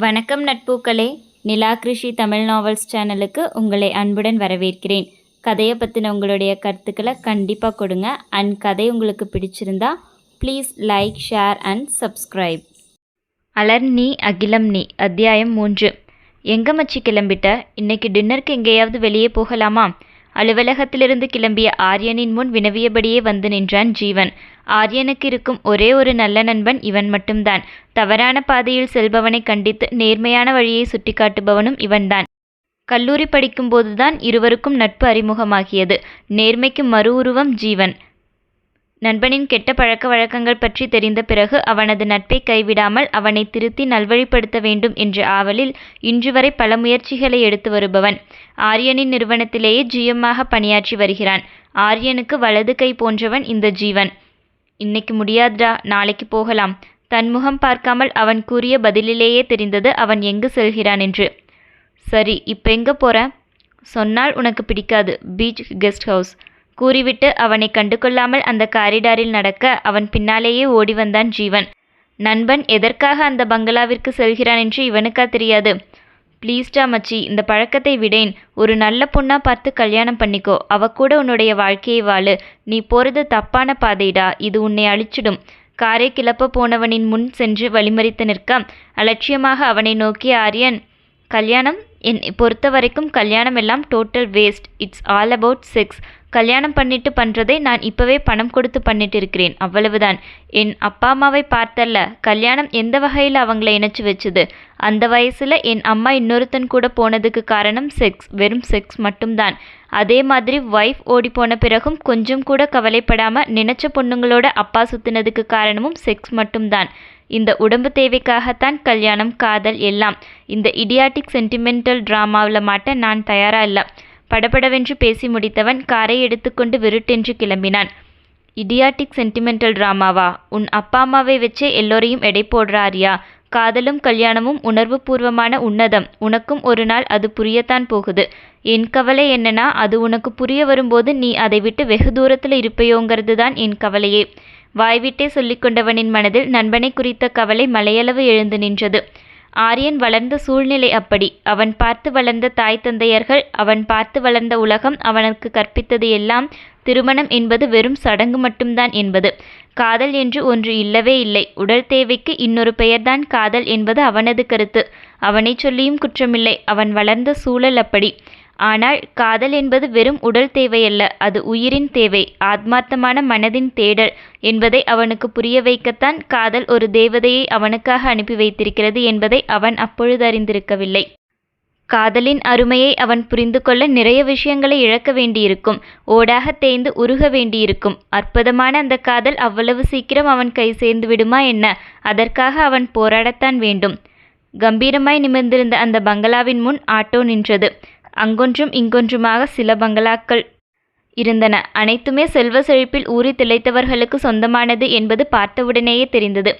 வணக்கம் நட்பூக்களே. நிலா கிருஷி தமிழ் நாவல்ஸ் சேனலுக்கு உங்களை அன்புடன் வரவேற்கிறேன். கதையை பற்றின உங்களுடைய கருத்துக்களை கண்டிப்பாக கொடுங்க. அண்ட் கதை உங்களுக்கு பிடிச்சிருந்தா please like share and subscribe அலர் நீ அகிலம் நீ அத்தியாயம் மூன்று. எங்கே மச்சி கிளம்பிட்ட? இன்னைக்கு டின்னருக்கு எங்கேயாவது வெளியே போகலாமா? அலுவலகத்திலிருந்து கிளம்பிய ஆரியனின் முன் வினவியபடியே வந்து நின்றான் ஜீவன். ஆரியனுக்கு இருக்கும் ஒரே ஒரு நல்ல நண்பன் இவன் மட்டும்தான். தவறான பாதையில் செல்பவனை கண்டித்து நேர்மையான வழியை சுட்டிக்காட்டுபவனும் இவன்தான். கல்லூரி படிக்கும்போதுதான் இருவருக்கும் நட்பு அறிமுகமாகியது. நேர்மைக்கு மறு உருவம் ஜீவன். நண்பனின் கெட்ட பழக்க வழக்கங்கள் பற்றி தெரிந்த பிறகு அவனது நட்பை கைவிடாமல் அவனை திருத்தி நல்வழிப்படுத்த வேண்டும் என்ற ஆவலில் இன்று வரை பல முயற்சிகளை எடுத்து வருபவன். ஆரியனின் நிறுவனத்திலேயே ஜிஎம்மாக பணியாற்றி வருகிறான். ஆரியனுக்கு வலது கை போன்றவன் இந்த ஜீவன். இன்னைக்கு முடியாதுடா நாளைக்கு போகலாம். தன்முகம் பார்க்காமல் அவன் கூறிய பதிலிலேயே தெரிந்தது அவன் எங்கு செல்கிறான் என்று. சரி இப்போ எங்கே போகிற சொன்னால் உனக்கு பிடிக்காது. பீச் கெஸ்ட் ஹவுஸ் கூறிவிட்டு அவனை கண்டுகொள்ளாமல் அந்த காரிடாரில் நடக்க அவன் பின்னாலேயே ஓடி வந்தான் ஜீவன். நண்பன் எதற்காக அந்த பங்களாவிற்கு செல்கிறான் என்று இவனுக்கா தெரியாது. ப்ளீஸ்டா மச்சி இந்த பழக்கத்தை விடேன். ஒரு நல்ல பொண்ணா பார்த்து கல்யாணம் பண்ணிக்கோ. அவ கூட உன்னுடைய வாழ்க்கையை வாழு. நீ போறது தப்பான பாதைடா. இது உன்னை அழிச்சிடும் காரை கிளப்ப போனவனின் முன் சென்று வழிமறித்து நிற்க அலட்சியமாக அவனை நோக்கிய ஆரியன் கல்யாணம்? என்னை பொறுத்த வரைக்கும் கல்யாணம் எல்லாம் total waste it's all about sex கல்யாணம் பண்ணிட்டு பண்ணுறதை நான் இப்போவே பணம் கொடுத்து பண்ணிட்டு இருக்கிறேன் அவ்வளவுதான். என் அப்பா அம்மாவை பார்த்தல்ல. கல்யாணம் எந்த வகையில் அவங்கள இணைச்சி வச்சுது? அந்த வயசில் என் அம்மா இன்னொருத்தன் கூட போனதுக்கு காரணம் செக்ஸ் வெறும் செக்ஸ் மட்டும்தான். அதே மாதிரி ஒய்ஃப் ஓடி போன பிறகும் கொஞ்சம் கூட கவலைப்படாமல் நினச்ச பொண்ணுங்களோட அப்பா சுத்தினதுக்கு காரணமும் செக்ஸ் மட்டும்தான். இந்த உடம்பு தேவைக்காகத்தான் கல்யாணம் காதல் எல்லாம். இந்த இடியாட்டிக் சென்டிமெண்டல் ட்ராமாவில் மாட்ட நான் தயாராக இல்லை. படபடவென்று பேசி முடித்தவன் காரை எடுத்துக்கொண்டு விருட்டென்று கிளம்பினான். இடியாட்டிக் சென்டிமெண்டல் ட்ராமாவா உன் அப்பா அம்மாவை வச்சே எல்லோரையும் எடை போடுறாரியா? காதலும் கல்யாணமும் உணர்வு பூர்வமான உன்னதம். உனக்கும் ஒரு நாள் அது புரியத்தான் போகுது. என் கவலை என்னன்னா அது உனக்கு புரிய வரும்போது நீ அதை விட்டு வெகு தூரத்தில் இருப்பையோங்கிறது தான் என் கவலையே. வாய்விட்டே சொல்லிக்கொண்டவனின் மனதில் நண்பனை குறித்த கவலை மலையளவு எழுந்து நின்றது. ஆரியன் வளர்ந்த சூழ்நிலை அப்படி. அவன் பார்த்து வளர்ந்த தாய் தந்தையர்கள் அவன் பார்த்து வளர்ந்த உலகம் அவனுக்கு கற்பித்தது எல்லாம் திருமணம் என்பது வெறும் சடங்கு மட்டும்தான் என்பது. காதல் என்று ஒன்று இல்லவே இல்லை. உடல் தேவைக்கு இன்னொரு பெயர்தான் காதல் என்பது அவனது கருத்து. அவனை சொல்லியும் குற்றமில்லை. அவன் வளர்ந்த சூழல் அப்படி. ஆனால் காதல் என்பது வெறும் உடல் தேவையல்ல அது உயிரின் தேவை. ஆத்மார்த்தமான மனதின் தேடல் என்பதை அவனுக்கு புரிய வைக்கத்தான் காதல் ஒரு தேவதையை அவனுக்காக அனுப்பி வைத்திருக்கிறது என்பதை அவன் அப்பொழுது அறிந்திருக்கவில்லை. காதலின் அருமையை அவன் புரிந்து கொள்ள நிறைய விஷயங்களை இழக்க வேண்டியிருக்கும் ஓடாக தேய்ந்து உருக வேண்டியிருக்கும். அற்புதமான அந்த காதல் அவ்வளவு சீக்கிரம் அவன் கை சேர்ந்து விடுமா என்ன? அதற்காக அவன் போராடத்தான் வேண்டும். கம்பீரமாய் நிமிர்ந்திருந்த அந்த பங்களாவின் முன் ஆட்டோ நின்றது. அங்கொன்றும் இங்கொன்றுமாக சில பங்களாக்கள் இருந்தன. அனைத்துமே செல்வ செழிப்பில் ஊறி திளைத்தவர்களுக்கு சொந்தமானது என்பது பார்த்தவுடனேயே தெரிந்தது.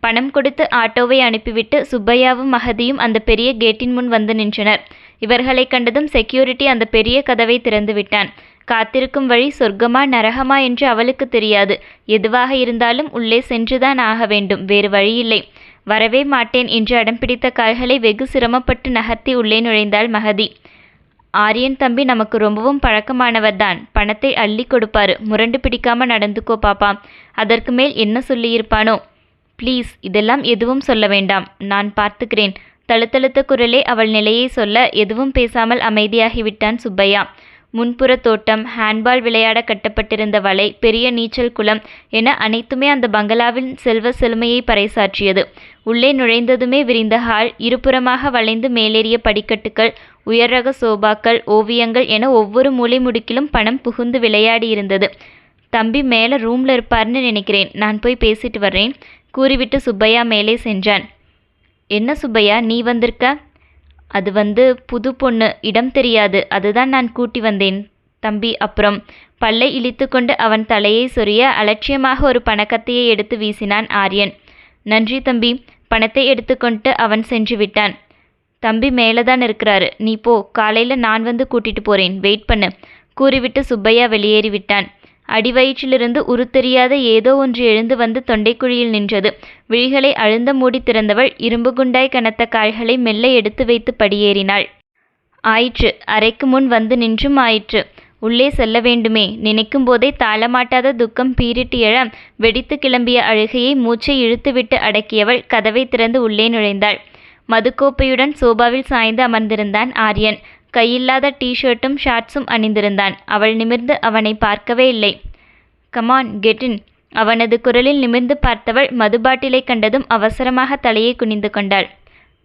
பணம் கொடுத்து ஆட்டோவை அனுப்பிவிட்டு சுப்பையாவும் மகதியும் அந்த பெரிய கேட்டின் முன் வந்து நின்றனர். இவர்களை கண்டதும் செக்யூரிட்டி அந்த பெரிய கதவை திறந்து விட்டான். காத்திருக்கும் வழி சொர்க்கமா நரகமா என்று அவளுக்கு தெரியாது. எதுவாக இருந்தாலும் உள்ளே சென்றுதான் ஆக வேண்டும். வேறு வழியில்லை. வரவே மாட்டேன் என்று அடம்பிடித்த கால்களை வெகு சிரமப்பட்டு நகர்த்தி உள்ளே நுழைந்தாள் மகதி. ஆரியன் தம்பி நமக்கு ரொம்பவும் பழக்கமானவர் தான் பணத்தை அள்ளி கொடுப்பாரு. முரண்டு பிடிக்காம நடந்துக்கோ பாப்பா. அதற்கு மேல் என்ன சொல்லியிருப்பானோ? ப்ளீஸ் இதெல்லாம் எதுவும் சொல்ல வேண்டாம். நான் பார்த்துக்கிறேன். தழுத்தழுத்த குரலே அவள் நிலையை சொல்ல எதுவும் பேசாமல் அமைதியாகிவிட்டான் சுப்பையா. முன்புற தோட்டம் ஹேண்ட்பால் விளையாட கட்டப்பட்டிருந்த வலை பெரிய நீச்சல் குளம் என அனைத்துமே அந்த பங்களாவின் செல்வ செழுமையை பறைசாற்றியது. உள்ளே நுழைந்ததுமே விரிந்த ஹால் இருபுறமாக வளைந்து மேலேறிய படிக்கட்டுகள் உயர் ரக சோபாக்கள் ஓவியங்கள் என ஒவ்வொரு மூலை முடுக்கிலும் பணம் புகுந்து விளையாடி இருந்தது. தம்பி மேலே ரூமில் இருப்பார்னு நினைக்கிறேன். நான் போய் பேசிட்டு வர்றேன் கூறிவிட்டு சுப்பையா மேலே சென்றான். என்ன சுப்பையா நீ வந்திருக்க? அது வந்து புது பொண்ணு. இடம் தெரியாது. அதுதான் நான் கூட்டி வந்தேன். தம்பி அப்புறம்? பல்லை இழித்துக்கொண்டு அவன் தலையை சொரிய அலட்சியமாக ஒரு பணக்கத்தையை எடுத்து வீசினான் ஆரியன். நன்றி தம்பி. பணத்தை எடுத்துக்கொண்டு அவன் சென்று விட்டான். தம்பி மேலே தான் இருக்கிறாரு. நீ போ. காலையில் நான் வந்து கூட்டிட்டு போறேன். வெயிட் பண்ணு. கூறிவிட்டு சுப்பையா வெளியேறி விட்டான். அடிவயிற்றிலிருந்து உருத்தெரியாத ஏதோ ஒன்று எழுந்து வந்து தொண்டைக்குழியில் நின்றது. விழிகளை அழுந்த மூடி திறந்தவள் இரும்பு குண்டாய் கனத்த கால்களை மெல்ல எடுத்து வைத்து படியேறினாள். ஆயிற்று. அறைக்கு முன் வந்து நின்றும் ஆயிற்று. உள்ளே செல்ல வேண்டுமே. நினைக்கும் போதே தாளமாட்டாத துக்கம் பீரிட்டு எழ வெடித்து கிளம்பிய அழுகையை மூச்சை இழுத்துவிட்டு அடக்கியவள் கதவை திறந்து உள்ளே நுழைந்தாள். மதுக்கோப்பையுடன் சோபாவில் சாய்ந்து அமர்ந்திருந்தான் ஆரியன். கையில்லாத டீ-ஷர்ட்டும் ஷார்ட்ஸும் அணிந்திருந்தான். அவள் நிமிர்ந்து அவனை பார்க்கவே இல்லை. கமான் கெட்டின் அவனது குரலில் நிமிர்ந்து பார்த்தவள் மதுபாட்டிலை கண்டதும் அவசரமாக தலையை குனிந்து கொண்டாள்.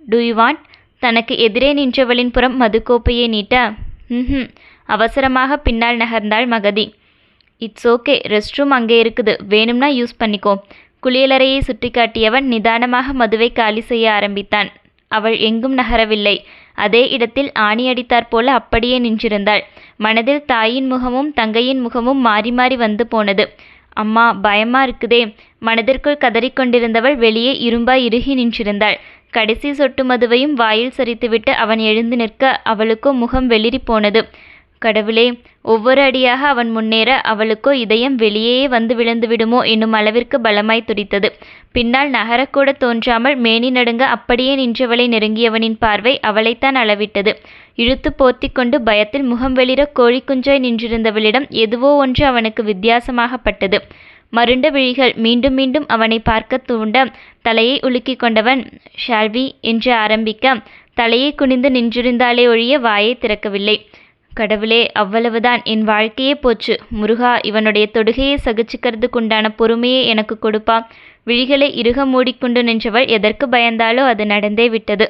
டு யூ வாண்ட் தனக்கு எதிரே நின்றவளின் புறம் மதுக்கோப்பையை நீட்ட. ம் அவசரமாக பின்னால் நகர்ந்தாள் Magathi. It's okay rest room அங்கே இருக்குது. வேணும்னா யூஸ் பண்ணிக்கோ. குளியலறையை சுட்டிக்காட்டியவன் நிதானமாக மதுவை காலி செய்ய ஆரம்பித்தான். அவள் எங்கும் நகரவில்லை. அதே இடத்தில் ஆணி அடித்தாற் போல அப்படியே நின்றிருந்தாள். மனதில் தாயின் முகமும் தங்கையின் முகமும் மாறி மாறி வந்து போனது. அம்மா பயமா இருக்குதே. மனதிற்குள் கதறிக்கொண்டிருந்தவள் வெளியே இரும்பாய் இறுகி நின்றிருந்தாள். கடைசி சொட்டு மதுவையும் வாயில் சரித்துவிட்டு அவன் எழுந்து நிற்க அவளுக்கோ முகம் வெளிரி போனது. கடவுளே ஒவ்வொரு அடியாக அவன் முன்னேற அவளுக்கோ இதயம் வெளியேயே வந்து விழுந்து விடுமோ என்னும் அளவிற்கு பலமாய் துடித்தது. பின்னால் நகரக்கூட தோன்றாமல் மேனி நடுங்க அப்படியே நின்றவளை நெருங்கியவனின் பார்வை அவளைத்தான் அளவிட்டது. இழுத்து போர்த்தி கொண்டு பயத்தில் முகம் வெளிர கோழிக்குஞ்சாய் நின்றிருந்தவளிடம் எதுவோ ஒன்று அவனுக்கு வித்தியாசமாகப்பட்டது மருண்ட விழிகள் மீண்டும் மீண்டும் அவனை பார்க்க தூண்ட தலையை உலுக்கிக் கொண்டவன் ஷால்வி என்று ஆரம்பிக்க தலையை குனிந்து நின்றிருந்தாலே ஒழிய வாயை திறக்கவில்லை. கடவுளே அவ்வளவுதான் என் வாழ்க்கையே போச்சு. முருகா இவனுடைய தொடுகையை சகிச்சுக்கிறதுக்குண்டான பொறுமையை எனக்கு கொடுப்பா. விழிகளை இறுக மூடிக்கொண்டு நின்றவள் எதற்கு பயந்தாலோ அது நடந்தே விட்டது.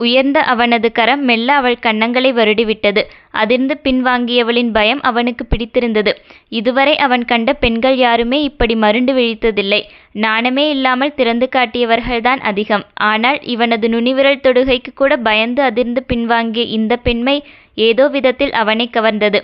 உயர்ந்த அவனது கரம் மெல்ல அவள் கன்னங்களை வருடிவிட்டது அதிர்ந்து பின்வாங்கியவளின் பயம் அவனுக்கு பிடித்திருந்தது. இதுவரை அவன் கண்ட பெண்கள் யாருமே இப்படி மருண்டு விழித்ததில்லை. நாணமே இல்லாமல் திறந்து காட்டியவர்கள்தான் அதிகம். ஆனால் இவனது நுனிவிரல் தொடுகைக்கு கூட பயந்து அதிர்ந்து பின்வாங்கிய இந்த பெண்மை ஏதோ விதத்தில் அவனை கவர்ந்தது.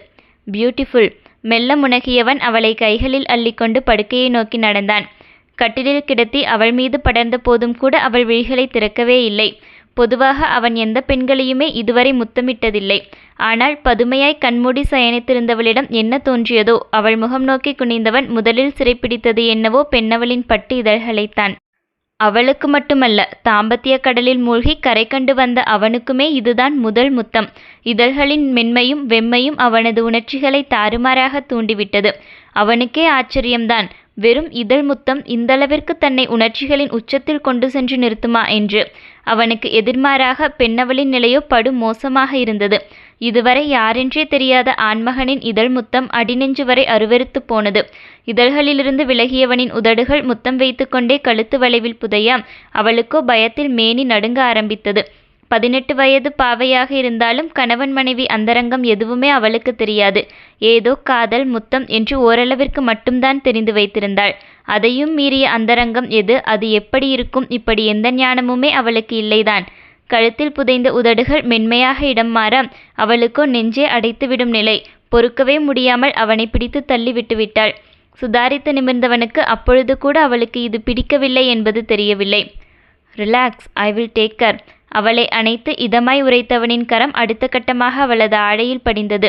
பியூட்டிஃபுல் மெல்ல முனகியவன் அவளை கைகளில் அள்ளிக்கொண்டு படுக்கையை நோக்கி நடந்தான். கட்டிலில் கிடத்தி அவள் மீது படர்ந்த போதும் கூட அவள் விழிகளை திறக்கவே இல்லை. பொதுவாக அவன் எந்த பெண்களையுமே இதுவரை முத்தமிட்டதில்லை. ஆனால் பதுமையாய் கண்மூடி சயனித்திருந்தவளிடம் என்ன தோன்றியதோ அவள் முகம் நோக்கி குனிந்தவன் முதலில் சிறைப்பிடித்தது என்னவோ பெண்ணவளின் பட்டு இதழ்களைத்தான். அவளுக்கு மட்டுமல்ல தாம்பத்திய கடலில் மூழ்கி கரை கண்டு வந்த அவனுக்குமே இதுதான் முதல் முத்தம். இதழ்களின் மென்மையும் வெம்மையும் அவனது உணர்ச்சிகளை தாறுமாறாக தூண்டிவிட்டது. அவனுக்கே ஆச்சரியம்தான் வெறும் இதழ் முத்தம் இந்தளவிற்கு தன்னை உணர்ச்சிகளின் உச்சத்தில் கொண்டு சென்று நிறுத்துமா என்று. அவனுக்கு எதிர்மாறாக பெண்ணவளின் நிலையோ படு மோசமாக இருந்தது. இதுவரை யாரென்றே தெரியாத ஆண்மகனின் இதழ் முத்தம் அடிநெஞ்சு வரை அருவெறுத்து போனது. இதழ்களிலிருந்து விலகியவனின் உதடுகள் முத்தம் வைத்துக்கொண்டே கழுத்து வளைவில் புதைய அவளுக்கோ பயத்தில் மேனி நடுங்க ஆரம்பித்தது. பதினெட்டு வயது பாவையாக இருந்தாலும் கணவன் மனைவி அந்தரங்கம் எதுவுமே அவளுக்கு தெரியாது. ஏதோ காதல் முத்தம் என்று ஓரளவிற்கு மட்டும்தான் தெரிந்து வைத்திருந்தாள். அதையும் மீறிய அந்தரங்கம் எது அது எப்படி இருக்கும் இப்படி எந்த ஞானமுமே அவளுக்கு இல்லைதான். கழுத்தில் புதைந்த உதடுகள் மென்மையாக இடம் மாற அவளுக்கோ நெஞ்சே அடைத்துவிடும் நிலை. பொறுக்கவே முடியாமல் அவனை பிடித்து தள்ளி விட்டுவிட்டாள். சுதாரித்து நிமிர்ந்தவனுக்கு அப்பொழுது கூட அவளுக்கு இது பிடிக்கவில்லை என்பது தெரியவில்லை. Relax I will take care அவளை அணைத்து இதமாய் உரைத்தவனின் கரம் அடுத்த கட்டமாக அவளது ஆடையில் படிந்தது.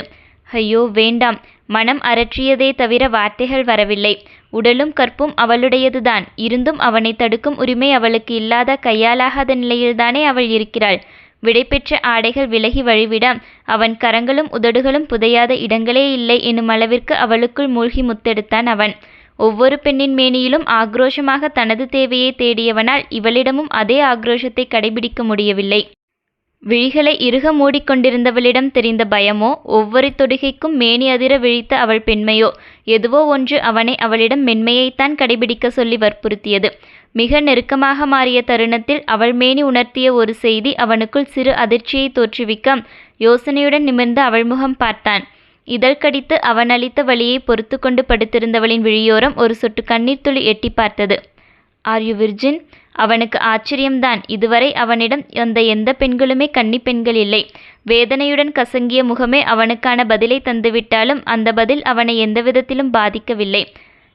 ஐயோ வேண்டாம். மனம் அரற்றியதே தவிர வார்த்தைகள் வரவில்லை. உடலும் கற்பும் அவளுடையதுதான். இருந்தும் அவனை தடுக்கும் உரிமை அவளுக்கு இல்லாத கையாலாகாத நிலையில்தானே அவள் இருக்கிறாள். விடைபெற்ற ஆடைகள் விலகி வழிவிட அவன் கரங்களும் உதடுகளும் புதையாத இடங்களே இல்லை என்னும் அளவிற்கு அவளுக்குள் மூழ்கி முத்தெடுத்தான் அவன். ஒவ்வொரு பெண்ணின் மேனியிலும் ஆக்ரோஷமாக தனது தேவையை தேடியவனால் இவளிடமும் அதே ஆக்ரோஷத்தை கடைபிடிக்க முடியவில்லை. விழிகளை இறுக மூடிக்கொண்டிருந்தவளிடம் தெரிந்த பயமோ ஒவ்வொரு தொடுகைக்கும் மேனி அதிர விழித்த அவள் பெண்மையோ எதுவோ ஒன்று அவனை அவளிடம் மென்மையைத்தான் கடைபிடிக்க சொல்லி வற்புறுத்தியது. மிக நெருக்கமாக மாறிய தருணத்தில் அவள் மேனி உணர்த்திய ஒரு செய்தி அவனுக்குள் சிறு அதிர்ச்சியை தோற்றுவிக்க யோசனையுடன் நிமிர்ந்து அவள் முகம் பார்த்தான். இதழ் கடித்து அவன் அளித்த வழியை பொறுத்து கொண்டு படுத்திருந்தவளின் விழியோரம் ஒரு சொட்டு கண்ணீர் துளி எட்டி பார்த்தது. ஆர் யூ விர்ஜின் அவனுக்கு ஆச்சரியம்தான். இதுவரை அவனிடம் வந்த எந்த பெண்களுமே கன்னி பெண்கள் இல்லை. வேதனையுடன் கசங்கிய முகமே அவனுக்கான பதிலை தந்துவிட்டாலும் அந்த பதில் அவனை எந்த விதத்திலும் பாதிக்கவில்லை.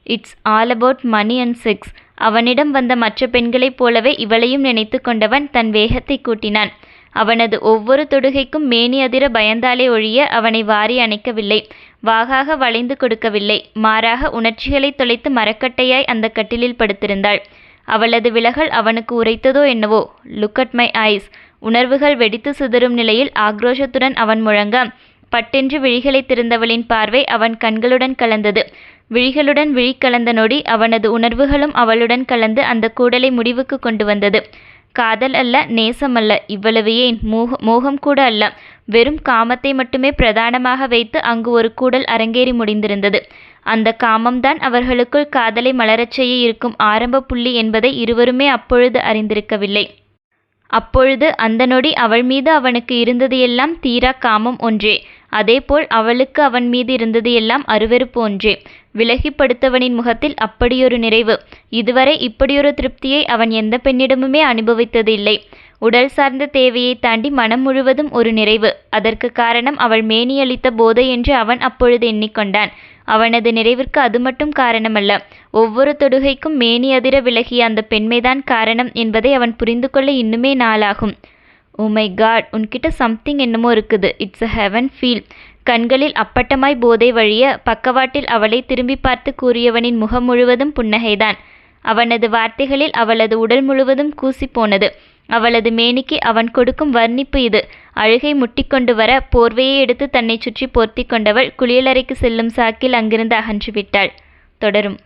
It's all about money and sex அவனிடம் வந்த மற்ற பெண்களைப் போலவே இவளையும் நினைத்து கொண்டவன் தன் வேகத்தை கூட்டினான். அவனது ஒவ்வொரு தொடுகைக்கும் மேனி அதிர பயந்தாலே ஒழிய அவனை வாரி அணைக்கவில்லை. வாகாக வளைந்து கொடுக்கவில்லை. மாறாக உணர்ச்சிகளை தொலைத்து மரக்கட்டையாய் அந்த கட்டிலில் படுத்திருந்தாள். அவளது விலகல் அவனுக்கு உரைத்ததோ என்னவோ? லுக் அட் மை ஐஸ் உணர்வுகள் வெடித்து சிதறும் நிலையில் ஆக்ரோஷத்துடன் அவன் முழங்க பட்டென்று விழிகளை திறந்தவளின் பார்வை அவன் கண்களுடன் கலந்தது. விழிகளுடன் விழி கலந்த நொடி அவனது உணர்வுகளும் அவளுடன் கலந்து அந்த கூடலை முடிவுக்கு கொண்டு வந்தது. காதல் அல்ல நேசம் அல்ல. இவ்வளவு ஏன் மோக மோகம் கூட அல்ல. வெறும் காமத்தை மட்டுமே பிரதானமாக வைத்து அங்கு ஒரு கூடல் அரங்கேறி முடிந்திருந்தது. அந்த காமம்தான் அவர்களுக்குள் காதலை மலரச் செய்ய இருக்கும் ஆரம்ப புள்ளி என்பதை இருவருமே அப்பொழுது அறிந்திருக்கவில்லை. அப்பொழுது அந்த நொடி அவள் மீது அவனுக்கு இருந்தது எல்லாம் தீரா காமம் ஒன்றே. அதேபோல் அவளுக்கு அவன் மீது இருந்தது எல்லாம் அருவெறுப்பு ஒன்றே. விலகிப் படுத்தவனின் முகத்தில் அப்படியொரு நிறைவு. இதுவரை இப்படியொரு திருப்தியை அவன் எந்த பெண்ணிடமுமே அனுபவித்தது இல்லை உடல் சார்ந்த தேவையை தாண்டி மனம் முழுவதும் ஒரு நிறைவு. அதற்கு காரணம் அவள் மேனியளித்த போதை என்று அவன் அப்பொழுது எண்ணிக்கொண்டான். அவனது நிறைவிற்கு அது மட்டும் காரணமல்ல. ஒவ்வொரு தொடுகைக்கும் மேனி அதிர விலகிய அந்த பெண்மைதான் காரணம் என்பதை அவன் புரிந்து கொள்ள இன்னுமே நாளாகும். ஓ மை காட் உன்கிட்ட சம்திங் என்னமோ இருக்குது. இட்ஸ் அ ஹெவன் ஃபீல் கண்களில் அப்பட்டமாய் போதை வழிய பக்கவாட்டில் அவளை திரும்பி பார்த்து கூறியவனின் முகம் முழுவதும் புன்னகைதான். அவனது வார்த்தைகளில் அவளது உடல் முழுவதும் கூசி போனது. அவளது மேனிக்கு அவன் கொடுக்கும் வர்ணிப்பு இது. அழுகை முட்டிக்கொண்டு வர போர்வையை எடுத்து தன்னை சுற்றி போர்த்தி கொண்டவள் குளியலறைக்கு செல்லும் சாக்கில் அங்கிருந்து அகன்று விட்டாள். தொடரும்.